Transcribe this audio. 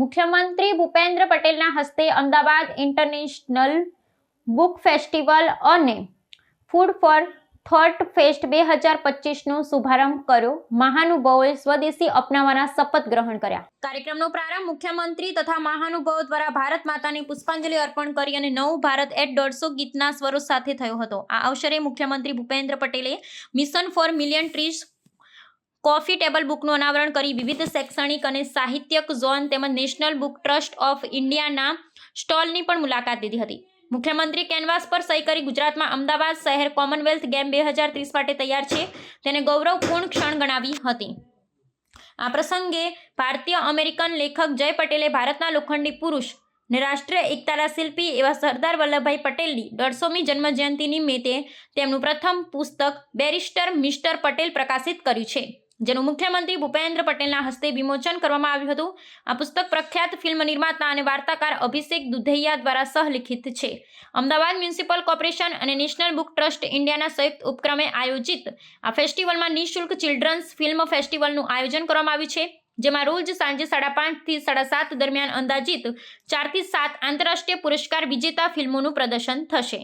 મુખ્યમંત્રી ભૂપેન્દ્ર પટેલના હસ્તે અમદાવાદ ઇન્ટરનેશનલ બુક ફેસ્ટિવલ અને ફૂડ ફોર થોટ ફેસ્ટ બે હજાર પચીસનો શુભારંભ કર્યો. મહાનુભાવોએ સ્વદેશી અપનાવવાના શપથ ગ્રહણ કર્યા. કાર્યક્રમનો પ્રારંભ મુખ્યમંત્રી તથા મહાનુભાવો દ્વારા ભારત માતાને પુષ્પાંજલિ અર્પણ કરી અને નવું ભારત એટ દોઢસો ગીતના સ્વરો સાથે થયો હતો. આ અવસરે મુખ્યમંત્રી ભૂપેન્દ્ર પટેલે mission for million trees coffee table બુકનું અનાવરણ કરી વિવિધ શૈક્ષણિક અને સાહિત્યક ઝોન તેમજ નેશનલ બુક ટ્રસ્ટ ઓફ ઇન્ડિયાના સ્ટોલની પણ મુલાકાત લીધી હતી. મુખ્યમંત્રી કેનવાસ પર સહી કરી ગુજરાતમાં અમદાવાદ શહેર કોમનવેલ્થ ગેમ બે હજાર ત્રીસ માટે તૈયાર છે. તેને ગૌરવપૂર્ણ ક્ષણ ગણાવી હતી. આ પ્રસંગે ભારતીય અમેરિકન લેખક જય પટેલે ભારતના લોખંડી પુરુષ ને રાષ્ટ્રીય એકતાના શિલ્પી એવા સરદાર વલ્લભભાઈ પટેલની દોઢસોમી જન્મજયંતિ નિમિત્તે તેમનું પ્રથમ પુસ્તક બેરિસ્ટર મિસ્ટર પટેલ પ્રકાશિત કર્યું છે. જેનું મુખ્યમંત્રી ભૂપેન્દ્ર પટેલના હસ્તે વિમોચન કરવામાં આવ્યું હતું. આ પુસ્તક પ્રખ્યાત ફિલ્મ નિર્માતા અને વાર્તાકાર અભિષેક દુધૈયા દ્વારા સહલિખિત છે. અમદાવાદ મ્યુનિસિપલ કોર્પોરેશન અને નેશનલ બુક ટ્રસ્ટ ઇન્ડિયાના સંયુક્ત ઉપક્રમે આયોજિત આ ફેસ્ટિવલમાં નિઃશુલ્ક ચિલ્ડ્રન્સ ફિલ્મ ફેસ્ટિવલનું આયોજન કરવામાં આવ્યું છે, જેમાં રોજ સાંજે સાડા પાંચથી સાડા સાત દરમિયાન અંદાજિત ચારથી સાત આંતરરાષ્ટ્રીય પુરસ્કાર વિજેતા ફિલ્મોનું પ્રદર્શન થશે.